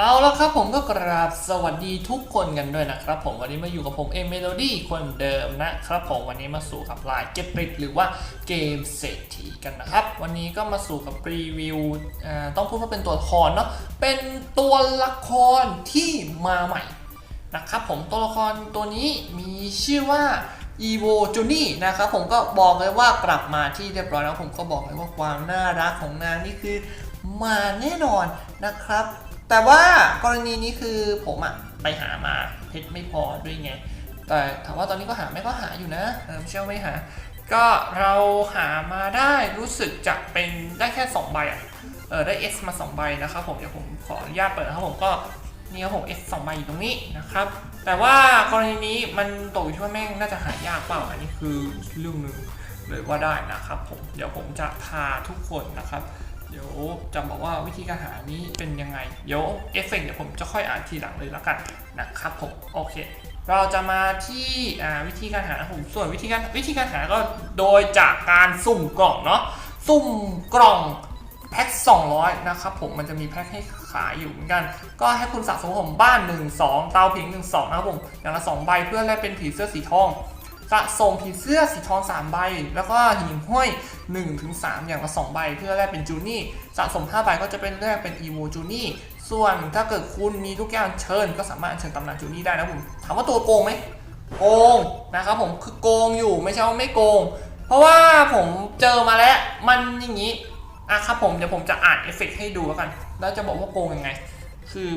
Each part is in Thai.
เอาล้วครับผมก็กราบสวัสดีทุกคนกันด้วยนะครับผมวันนี้มาอยู่กับผมเอมเมโลดี้คนเดิมนะครับผมวันนี้มาสู่กับลายเก็ตริกหรือว่าเกมเศรษฐีกันนะครับ วันนี้ก็มาสู่กับรีวิวต้องพูดว่าเป็นตัวละครเนาะเป็นตัวละครที่มาใหม่นะครับผมตัวละครตัวนี้มีชื่อว่า Evo j u n i นะครับผมก็บอกเลยว่ากลับมาที่เรียบร้อยแล้วผมก็บอกเลยว่าความน่ารักของนางนี่คือมาแน่นอนนะครับ แต่ว่ากรณีนี้คือผมอะไปหามาเพชรไม่พอด้วยไง แต่ถามว่าตอนนี้ก็หาไม่ก็หาอยู่นะเออไม่ใช่ว่าไม่หา ก็เราหามาได้รู้สึกจะเป็นได้แค่ 2 ใบอะเออได้ S มา 2 ใบนะครับผมเดี๋ยวผมขออนุญาตเปิดนะครับผมก็นี่ครับผม S 2ใบอยู่ตรงนี้นะครับ แต่ว่ากรณีนี้มันตกอยู่ที่ว่าแม่งน่าจะหายากเปล่าอันนี้คือเรื่องหนึ่งเลยว่าได้นะครับผมเดี๋ยวผมจะพาทุกคนนะครับ เดี๋ยวจะบอกว่าวิธีการหานี้เป็นยังไง เดี๋ยวเอฟเฟกต์เดี๋ยวผมจะค่อยอ่านทีหลังเลยแล้วกันนะครับผมโอเค เราจะมาที่วิธีการหาผมส่วนวิธีการวิธีการหาก็โดยจากการสุ่มกล่องเนาะสุ่มกล่องแพ็ค200 นะครับผมมันจะมีแพ็คให้ขายอยู่เหมือนกัน ก็ให้คุณสะสมผมบ้าน 1 2 เตาผิง 1 2 นะครับผม อย่างละ 2 ใบเพื่อแลกเป็นผีเสื้อสีทอง สะสมผีเสื้อสีทอง3ใบ แล้วก็หิ่งห้อย1ถึง3อย่างละ2ใบ เพื่อแลกเป็นจูนี่สะสม5ใบก็จะเป็นแลกเป็นอีโวจูนี่ส่วนถ้าเกิดคุณมีทุกอย่างเชิญ ก็สามารถเชิญตำนานจูนี่ได้นะผมถามว่าตัวโกงไหมโกงนะครับผมคือโกงอยู่ไม่ใช่ว่าไม่โกง เพราะว่าผมเจอมาแล้วมันอย่างนี้อะครับผมเดี๋ยวผมจะอ่านเอฟเฟกต์ให้ดูแล้วกัน แล้วจะบอกว่าโกงยังไง คือ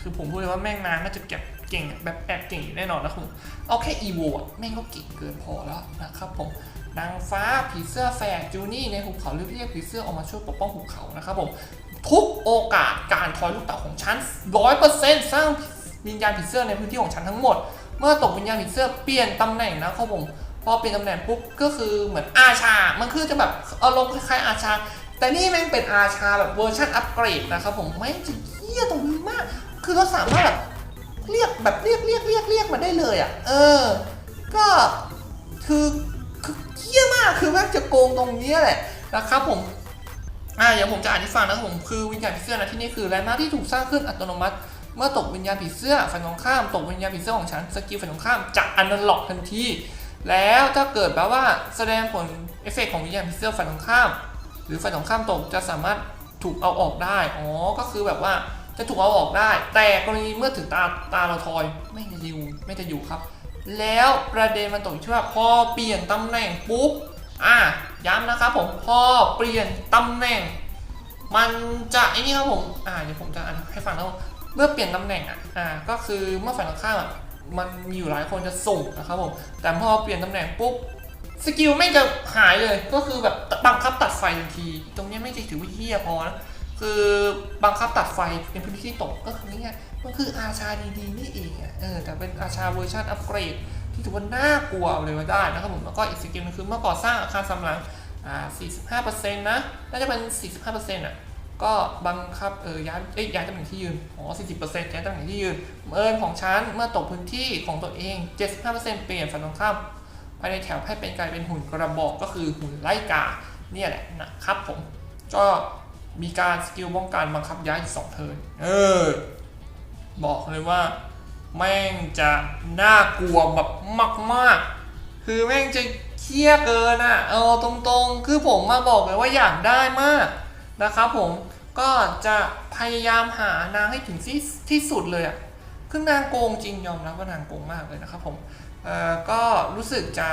คือผมพูดเลยว่าแม่งนางน่าจะเก็บ เก่งแบบแอบเก่งแน่นอนนะคุณเอาแค่อีโวอะแม่งก็เก่งเกินพอแล้วนะครับผมนางฟ้าผีเสื้อแฝดจูนี่ในหุบเขาหรือเรียกผีเสื้อออกมาช่วยปกป้องหุบเขานะครับผมทุกโอกาสการทอยลูกเต๋าของฉันร้อยเปอร์เซ็นต์สร้างวิญญาณผีเสื้อในพื้นที่ของฉันทั้งหมด เมื่อตกวิญญาณผีเสื้อเปลี่ยนตำแหน่งนะครับผมพอเปลี่ยนตำแหน่งปุ๊บก็คือเหมือนอาชา มันคือจะแบบอารมณ์คล้ายๆอาชา แต่นี่แม่งเป็นอาชาแบบเวอร์ชันอัปเกรดนะครับผมไม่จะเยี่ยตรงนี้มาก คือเราสามารถแบบ แบบเรียกเรียกเรียกเรียกมาได้เลยอะ เออ ก็คือคือเยี่ยมากคือแม่งจะโกงตรงนี้แหละนะครับผมอ่าเดี๋ยวผมจะอ่านให้ฟังนะครับผมคือวิญญาณผีเสื้อนะที่นี่คือแลนด์มาร์คที่ถูกสร้างขึ้นอัตโนมัติเมื่อตกวิญญาณผีเสื้อฝ่ายตรงข้ามตกวิญญาณผีเสื้อของฉันสกิลฝ่ายตรงข้ามจะอันนันล็อกทันที แล้วถ้าเกิดแบบว่าแสดงผลเอฟเฟกต์ของวิญญาณผีเสื้อฝ่ายตรงข้าม หรือฝ่ายตรงข้ามตกจะสามารถถูกเอาออกได้ อ๋อ ก็คือแบบว่า จะถูกเอาออกได้ แต่กรณีเมื่อถึงตาตาเราทอยไม่จะอยู่ไม่จะอยู่ครับ แล้วประเด็นมันตกอยที่ว่าพอเปลี่ยนตำแหน่งปุ๊บอะย้ำนะครับผมพอเปลี่ยนตำแหน่ง มันจะไอ้นี่ครับผมอ่าเดี๋ยวผมจะอ่านให้ฟังนะครับเมื่อเปลี่ยนตำแหน่งอะอ่าก็คือเมื่อฝ่ายตรงข้ามอะมันมีอยู่หลายคนจะส่งนะครับผมแต่พอเปลี่ยนตำแหน่งปุ๊บสกิลไม่จะหายเลยก็คือแบบบังคับตัดไฟทันที ตรงนี้ไม่ใช่ถือว่าเฮี้ยพอนะ คือบังคับตัดไฟในพื้นที่ตกก็คือง่ายๆมันคืออาชาดีๆนี่เองอะเออแต่เป็นอาชาเวอร์ชันอัปเกรดที่ถือว่าน่ากลัวเลยว่าได้นะครับผมแล้วก็อีกสกิลหนึงคือเมื่อก่อสร้างอาคารสำลังอ่า45%นะน่าจะเป็น 45%อะก็บังคับเออย้ายเอ้ยย้ายตำแหน่งที่ยืนอ๋อ40%ย้ายตำแหน่งที่ยืนเอิญของฉันเมื่อตกพื้นที่ของตัวเอง 75%เปลี่ยนฝั่งตรงข้ามภายในแถวให้เป็นกลายเป็นหุ่นกระบอกก็คือหุ่นไล่กาเนี่ยแหละนะครับผมก็ มีการสกิลป้องกันบังคับย้ายสองเทิร์นเออ บอกเลยว่า แม่งจะน่ากลัวแบบมาก ๆ คือแม่งจะเครียดเกินอะ เอาตรงๆ คือผมมาบอกเลยว่าอยากได้มากนะครับผมก็จะพยายามหานางให้ถึงที่ที่สุดเลยอะคือนางโกงจริงยอมรับว่านางโกงมากเลยนะครับผมเอ่อก็รู้สึกจะ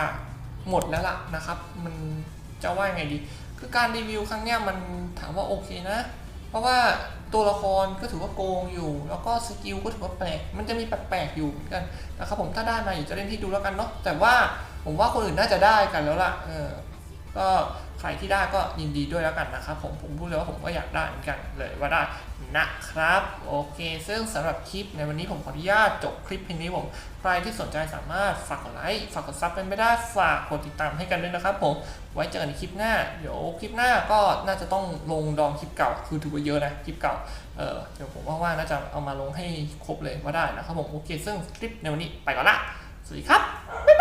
หมดแล้วล่ะนะครับ มันจะว่ายไงดี คือการรีวิวครั้งเนี้ยมันถามว่าโอเคนะ เพราะว่าตัวละครก็ถือว่าโกงอยู่ แล้วก็สกิลก็ถือว่าแปลก มันจะมีแปลกๆอยู่เหมือนกันนะครับผมถ้าได้มาอยากจะเล่นที่ดูแล้วกันเนาะแต่ว่าผมว่าคนอื่นน่าจะได้กันแล้วล่ะเออ ก็ใครที่ได้ก็ยินดีด้วยแล้วกันนะครับผมผมพูดเลยว่าผมก็อยากได้เหมือนกันเลยว่าได้นะครับ โอเค ซึ่งสำหรับคลิปในวันนี้ผมขออนุญาตจบคลิปเพียงนี้ผม ใครที่สนใจสามารถฝากกดไลค์ฝากกดซับเป็นไม่ได้ฝากกดติดตามให้กันด้วยนะครับผมไว้เจอกันในคลิปหน้า เดี๋ยวคลิปหน้าก็น่าจะต้องลงดองคลิปเก่าคือถือว่าเยอะนะคลิปเก่าเออเดี๋ยวผมว่างๆน่าจะเอามาลงให้ครบเลยว่าได้นะครับผมโอเค ซึ่งคลิปในวันนี้ไปก่อนละสวัสดีครับบ๊ายบาย